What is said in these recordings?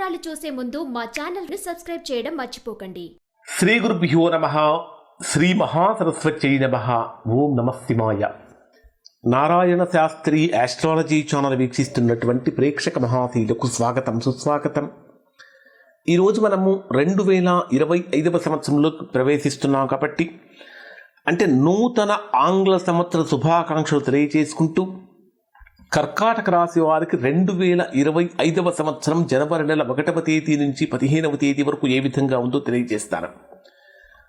వివరాలు చూసే ముందు మా ఛానల్ని సబ్స్క్రైబ్ చేయడం మర్చిపోకండి. శ్రీ గురుభ్యో నమ. శ్రీ మహాసరస్వత్యై నమ. ఓం నమస్తిమాయ నారాయణ శాస్త్రి ఆస్ట్రాలజీ ఛానల్ వీక్షిస్తున్నటువంటి ప్రేక్షక మహాశీలకు స్వాగతం సుస్వాగతం. ఈరోజు మనము రెండు వేల ఇరవై ఐదవ సంవత్సరంలో ప్రవేశిస్తున్నాం కాబట్టి అంటే నూతన ఆంగ్ల సంవత్సర శుభాకాంక్షలు తెలియజేసుకుంటూ కర్కాటక రాశి వారికి రెండు వేల ఇరవై ఐదవ సంవత్సరం జనవరి నెల ఒకటవ తేదీ నుంచి పదిహేనవ తేదీ వరకు ఏ విధంగా ఉందో తెలియజేస్తాను.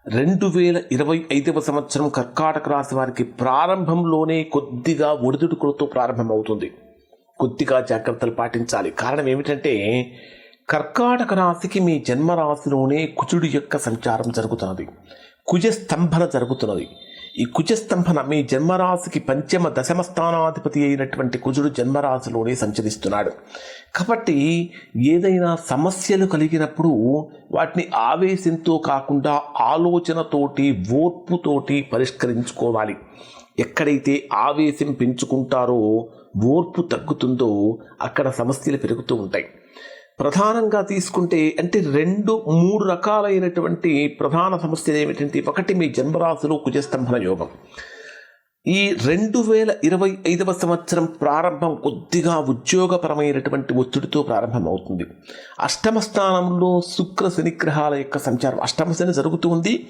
రెండు వేల ఇరవై ఐదవ సంవత్సరం కర్కాటక రాశి వారికి ప్రారంభంలోనే కొద్దిగా ఒడిదుడుకులతో ప్రారంభమవుతుంది. కొద్దిగా జాగ్రత్తలు పాటించాలి. కారణం ఏమిటంటే కర్కాటక రాశికి మీ జన్మరాశిలోనే కుజుడి యొక్క సంచారం జరుగుతున్నది. కుజ స్తంభన జరుగుతున్నది. ఈ కుజస్తంభన మీ జన్మరాశికి పంచమ దశమ స్థానాధిపతి అయినటువంటి కుజుడు జన్మరాశిలోనే సంచరిస్తున్నాడు. కాబట్టి ఏదైనా సమస్యలు కలిగినప్పుడు వాటిని ఆవేశంతో కాకుండా ఆలోచనతోటి ఓర్పుతోటి పరిష్కరించుకోవాలి. ఎక్కడైతే ఆవేశం పెంచుకుంటారో ఓర్పు తగ్గుతుందో అక్కడ సమస్యలు పెరుగుతూ ఉంటాయి. ప్రధానంగా తీసుకుంటే అంటే రెండు మూడు రకాలైనటువంటి ప్రధాన సమస్యలు ఏమిటంటే ఒకటి మీ జన్మరాశిలో కుజస్తంభన యోగం. ఈ రెండు వేల ఇరవై ఐదవ సంవత్సరం ప్రారంభం కొద్దిగా ఉద్యోగపరమైనటువంటి ఒత్తిడితో ప్రారంభమవుతుంది. అష్టమ స్థానంలో శుక్ర శనిగ్రహాల యొక్క సంచారం అష్టమ శని జరుగుతూ ఉంది.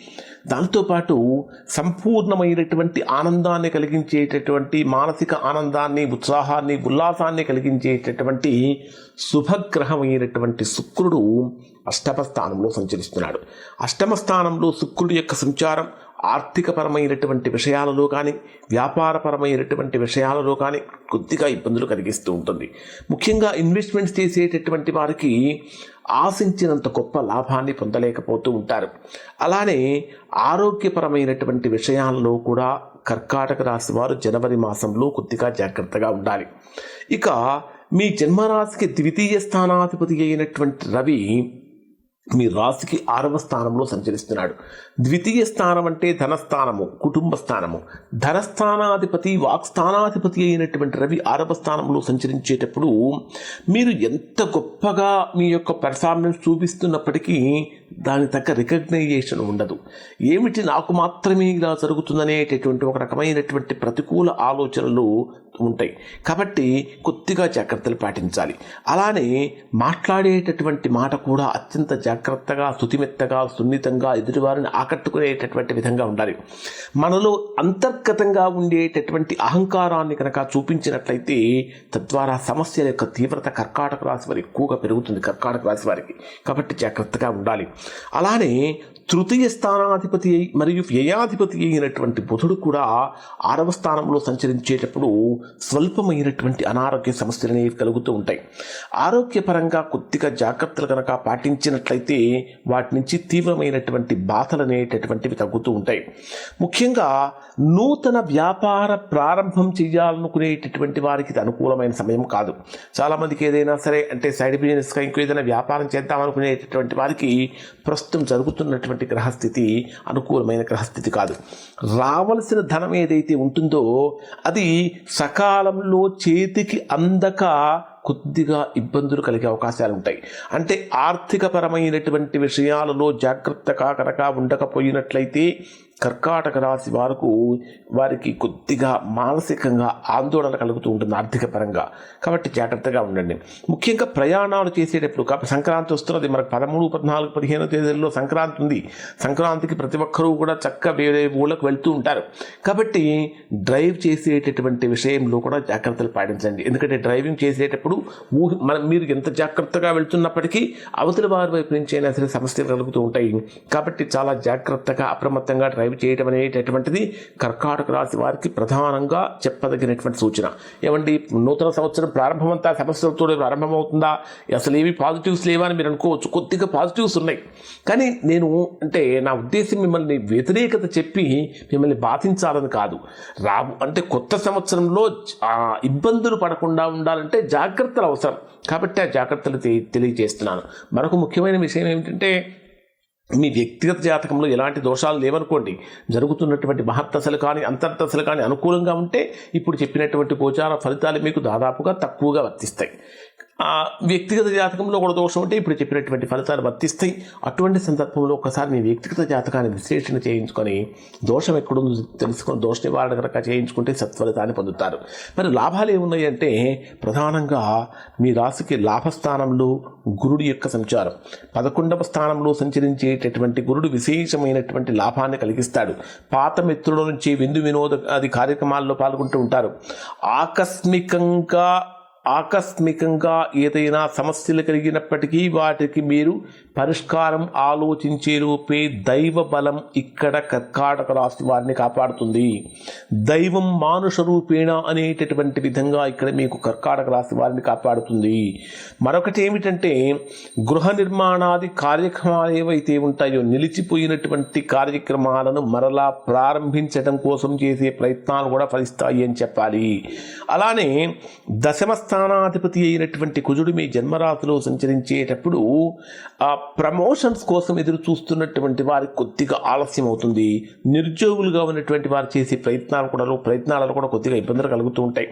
దాంతోపాటు సంపూర్ణమైనటువంటి ఆనందాన్ని కలిగించేటటువంటి మానసిక ఆనందాన్ని ఉత్సాహాన్ని ఉల్లాసాన్ని కలిగించేటటువంటి శుభగ్రహమైనటువంటి శుక్రుడు అష్టమ స్థానంలో సంచరిస్తున్నాడు. అష్టమ స్థానంలో శుక్రుడి యొక్క సంచారం ఆర్థికపరమైనటువంటి విషయాలలో కానీ వ్యాపారపరమైనటువంటి విషయాలలో కానీ కొద్దిగా ఇబ్బందులు కలిగిస్తూ ఉంటుంది. ముఖ్యంగా ఇన్వెస్ట్మెంట్స్ చేసేటటువంటి వారికి ఆశించినంత గొప్ప లాభాన్ని పొందలేకపోతూ ఉంటారు. అలానే ఆరోగ్యపరమైనటువంటి విషయాలలో కూడా కర్కాటక రాశి వారు జనవరి మాసంలో కొద్దిగా జాగ్రత్తగా ఉండాలి. ఇక మీ జన్మరాశికి ద్వితీయ స్థానాధిపతి అయినటువంటి రవి మీ రాశికి ఆరవ స్థానంలో సంచరిస్తున్నాడు. ద్వితీయ స్థానం అంటే ధనస్థానము కుటుంబ స్థానము. ధనస్థానాధిపతి వాక్స్థానాధిపతి అయినటువంటి రవి ఆరవ స్థానంలో సంచరించేటప్పుడు మీరు ఎంత గొప్పగా మీ యొక్క పెర్ఫార్మెన్స్ చూపిస్తున్నప్పటికీ దాని తగ్గ రికగ్నైజేషన్ ఉండదు. ఏమిటి నాకు మాత్రమే ఇలా జరుగుతుందనేటటువంటి ఒక రకమైనటువంటి ప్రతికూల ఆలోచనలు ఉంటాయి. కాబట్టి కొద్దిగా జాగ్రత్తలు పాటించాలి. అలానే మాట్లాడేటటువంటి మాట కూడా అత్యంత జాగ్రత్తగా శుతిమెత్తగా సున్నితంగా ఎదుటివారిని ఆకట్టుకునేటటువంటి విధంగా ఉండాలి. మనలో అంతర్గతంగా ఉండేటటువంటి అహంకారాన్ని కనుక చూపించినట్లయితే తద్వారా సమస్యల యొక్క తీవ్రత కర్కాటక రాశి వారికి ఎక్కువగా పెరుగుతుంది కర్కాటక రాశి వారికి. కాబట్టి జాగ్రత్తగా ఉండాలి. అలానే తృతీయ స్థానాధిపతి అయి మరియు వ్యయాధిపతి అయినటువంటి బుధుడు కూడా ఆరవ స్థానంలో సంచరించేటప్పుడు స్వల్పమైనటువంటి అనారోగ్య సమస్యలు అనేవి కలుగుతూ ఉంటాయి. ఆరోగ్యపరంగా కొద్దిగా జాగ్రత్తలు కనుక పాటించినట్లయితే వాటి నుంచి తీవ్రమైనటువంటి బాధలు అనేటటువంటివి తగ్గుతూ ఉంటాయి. ముఖ్యంగా నూతన వ్యాపార ప్రారంభం చేయాలనుకునేటటువంటి వారికి ఇది అనుకూలమైన సమయం కాదు. చాలామందికి ఏదైనా సరే అంటే సైడ్ బిజినెస్గా ఇంకో ఏదైనా వ్యాపారం చేద్దామనుకునేటటువంటి వారికి ప్రస్తుతం జరుగుతున్నటువంటి గ్రహస్థితి అనుకూలమైన గ్రహస్థితి కాదు. రావలసిన ధనం ఏదైతే ఉంటుందో అది సకాలంలో చేతికి అందక కొద్దిగా ఇబ్బందులు కలిగే అవకాశాలు ఉంటాయి. అంటే ఆర్థికపరమైనటువంటి విషయాలలో జాగ్రత్తగా కనుక ఉండకపోయినట్లయితే కర్కాటక రాశి వారికి వారికి కొద్దిగా మానసికంగా ఆందోళన కలుగుతూ ఉంటుంది ఆర్థిక పరంగా కాబట్టి జాగ్రత్తగా ఉండండి. ముఖ్యంగా ప్రయాణాలు చేసేటప్పుడు కాబట్టి సంక్రాంతి వస్తున్నది మనకు పదమూడు పద్నాలుగు పదిహేను తేదీల్లో సంక్రాంతి ఉంది. సంక్రాంతికి ప్రతి ఒక్కరూ కూడా చక్కగా వేరే ఊళ్ళకు వెళ్తూ ఉంటారు. కాబట్టి డ్రైవ్ చేసేటటువంటి విషయంలో కూడా జాగ్రత్తలు పాటించండి. ఎందుకంటే డ్రైవింగ్ చేసేటప్పుడు ఊహి మనం మీరు ఎంత జాగ్రత్తగా వెళ్తున్నప్పటికీ అవతల వారి వైపు నుంచి అయినా సరే సమస్యలు కలుగుతూ ఉంటాయి. కాబట్టి చాలా జాగ్రత్తగా అప్రమత్తంగా డ్రైవ్ చేయటం అనేటటువంటిది కర్కాటక రాశి వారికి ప్రధానంగా చెప్పదగినటువంటి సూచన. ఏమండి నూతన సంవత్సరం ప్రారంభమంతా సమస్యలతో ప్రారంభమవుతుందా? అసలు ఏవి పాజిటివ్స్ లేవా అని మీరు అనుకోవచ్చు. కొద్దిగా పాజిటివ్స్ ఉన్నాయి. కానీ నేను అంటే నా ఉద్దేశం మిమ్మల్ని వ్యతిరేకత చెప్పి మిమ్మల్ని బాధించాలని కాదు. రాబు అంటే కొత్త సంవత్సరంలో ఇబ్బందులు పడకుండా ఉండాలంటే జాగ్రత్తలు అవసరం. కాబట్టి ఆ జాగ్రత్తలు తె- తెలియజేస్తున్నాను. మరొక ముఖ్యమైన విషయం ఏమిటంటే మీ వ్యక్తిగత జాతకంలో ఎలాంటి దోషాలు లేవనుకోండి జరుగుతున్నటువంటి మహత్తసలు కానీ అంతర్దశలు కానీ అనుకూలంగా ఉంటే ఇప్పుడు చెప్పినటువంటి గోచార ఫలితాలు మీకు దాదాపుగా తక్కువగా వర్తిస్తాయి. వ్యక్తిగత జాతకంలో కూడా దోషం ఉంటే ఇప్పుడు చెప్పినటువంటి ఫలితాలు వర్తిస్తాయి. అటువంటి సందర్భంలో ఒకసారి మీ వ్యక్తిగత జాతకాన్ని విశ్లేషణ చేయించుకొని దోషం ఎక్కడుందో తెలుసుకొని దోష నివారణ కనుక చేయించుకుంటే సత్ఫలితాన్ని పొందుతారు. మరి లాభాలు ఏమున్నాయి అంటే ప్రధానంగా మీ రాశికి లాభస్థానంలో గురుడి యొక్క సంచారం. పదకొండవ స్థానంలో సంచరించేటటువంటి గురుడు విశేషమైనటువంటి లాభాన్ని కలిగిస్తాడు. పాత మిత్రుల నుంచి విందు వినోద అది కార్యక్రమాల్లో పాల్గొంటూ ఉంటారు. ఆకస్మికంగా ఆకస్మికంగా ఏదైనా సమస్యలు కలిగినప్పటికీ వాటికి మీరు పరిష్కారం ఆలోచించే రూపే దైవ బలం ఇక్కడ కర్కాటక రాశి వారిని కాపాడుతుంది. దైవం మానుష రూపేణ అనేటటువంటి విధంగా ఇక్కడ మీకు కర్కాటక రాశి వారిని కాపాడుతుంది. మరొకటి ఏమిటంటే గృహ నిర్మాణాది కార్యక్రమాలు ఏవైతే ఉంటాయో నిలిచిపోయినటువంటి కార్యక్రమాలను మరలా ప్రారంభించడం కోసం చేసే ప్రయత్నాలు కూడా ఫలిస్తాయి అని చెప్పాలి. అలానే దశమ స్థానాధిపతి అయినటువంటి కుజుడు మీ జన్మరాశిలో సంచరించేటప్పుడు ఆ ప్రమోషన్స్ కోసం ఎదురు చూస్తున్నటువంటి వారికి కొద్దిగా ఆలస్యం అవుతుంది. నిరుద్యోగులుగా ఉన్నటువంటి వారు చేసే ప్రయత్నాలు కూడా ప్రయత్నాలలో కూడా కొద్దిగా ఇబ్బందులు కలుగుతూ ఉంటాయి.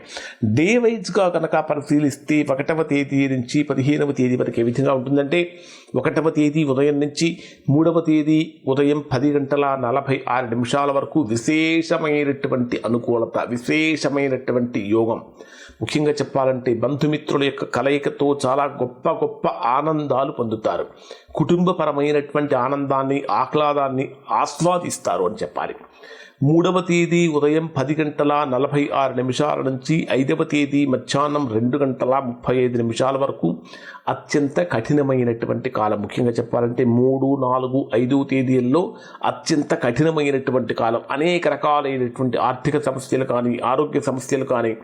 డే వైజ్గా కనుక పరిశీలిస్తే ఒకటవ తేదీ నుంచి పదిహేనవ తేదీ వరకు ఏ విధంగా ఉంటుందంటే ఒకటవ తేదీ ఉదయం నుంచి మూడవ తేదీ ఉదయం పది గంటల నలభై ఆరు నిమిషాల వరకు విశేషమైనటువంటి అనుకూలత విశేషమైనటువంటి యోగం. ముఖ్యంగా చెప్పాలంటే బంధుమిత్రుల యొక్క కలయికతో చాలా గొప్ప గొప్ప ఆనందాలు పొందుతారు. కుటుంబపరమైనటువంటి ఆనందాన్ని ఆహ్లాదాన్ని ఆస్వాదిస్తారు అని చెప్పాలి. మూడవ తేదీ ఉదయం పది గంటల నలభై ఆరు నిమిషాల నుంచి ఐదవ తేదీ మధ్యాహ్నం రెండు గంటల ముప్పై ఐదు నిమిషాల వరకు అత్యంత కఠినమైనటువంటి కాలం. ముఖ్యంగా చెప్పాలంటే మూడు నాలుగు ఐదు తేదీల్లో అత్యంత కఠినమైనటువంటి కాలం. అనేక రకాలైనటువంటి ఆర్థిక సమస్యలు కానీ ఆరోగ్య సమస్యలు కానీ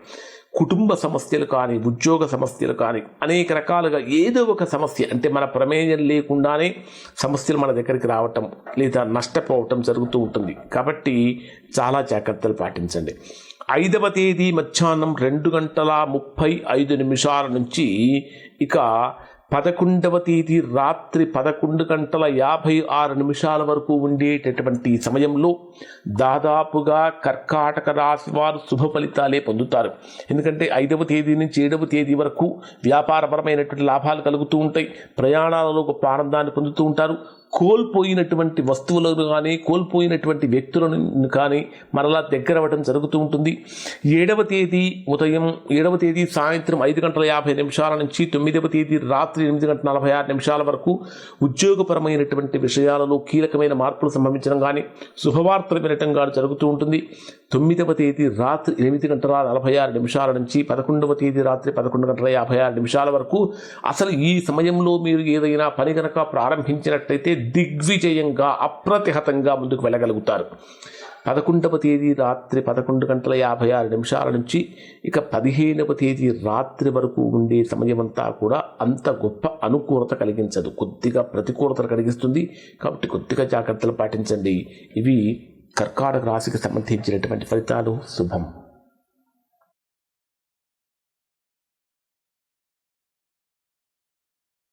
కుటుంబ సమస్యలు కానీ ఉద్యోగ సమస్యలు కానీ అనేక రకాలుగా ఏదో ఒక సమస్య అంటే మన ప్రమేయం లేకుండానే సమస్యలు మన దగ్గరికి రావటం లేదా నష్టపోవటం జరుగుతూ ఉంటుంది. కాబట్టి చాలా జాగ్రత్తలు పాటించండి. ఐదవ తేదీ మధ్యాహ్నం రెండు గంటల ముప్పై ఐదు నిమిషాల నుంచి ఇక పదకొండవ తేదీ రాత్రి పదకొండు గంటల యాభై ఆరు నిమిషాల వరకు ఉండేటటువంటి సమయంలో దాదాపుగా కర్కాటక రాశి వారు శుభ ఫలితాలే పొందుతారు. ఎందుకంటే ఐదవ తేదీ నుంచి ఏడవ తేదీ వరకు వ్యాపారపరమైనటువంటి లాభాలు కలుగుతూ ఉంటాయి. ప్రయాణాలలో గొప్ప ఆనందాన్ని పొందుతూ ఉంటారు. కోల్పోయినటువంటి వస్తువులను కానీ కోల్పోయినటువంటి వ్యక్తులను కానీ మరలా దగ్గర అవ్వడం జరుగుతూ ఉంటుంది. ఏడవ తేదీ ఉదయం ఏడవ తేదీ సాయంత్రం ఐదు గంటల యాభై నిమిషాల నుంచి తొమ్మిదవ తేదీ రాత్రి ఎనిమిది గంటల నలభై ఆరు నిమిషాల వరకు ఉద్యోగపరమైనటువంటి విషయాలలో కీలకమైన మార్పులు సంభవించడం కానీ శుభవార్తలు వినటం కానీ జరుగుతూ ఉంటుంది. తొమ్మిదవ తేదీ రాత్రి ఎనిమిది గంటల నలభై ఆరు నిమిషాల నుంచి పదకొండవ తేదీ రాత్రి పదకొండు గంటల యాభై ఆరు నిమిషాల వరకు అసలు ఈ సమయంలో మీరు ఏదైనా పని కనుక ప్రారంభించినట్టయితే దిగ్విజయంగా అప్రతిహతంగా ముందుకు వెళ్ళగలుగుతారు. పదకొండవ తేదీ రాత్రి పదకొండు గంటల యాభై ఆరు నిమిషాల నుంచి ఇక పదిహేనవ తేదీ రాత్రి వరకు ఉండే సమయమంతా కూడా అంత గొప్ప అనుకూలత కలిగించదు. కొద్దిగా ప్రతికూలతలు కలిగిస్తుంది. కాబట్టి కొద్దిగా జాగ్రత్తలు పాటించండి. ఇవి కర్కాటక రాశికి సంబంధించినటువంటి ఫలితాలు. శుభం.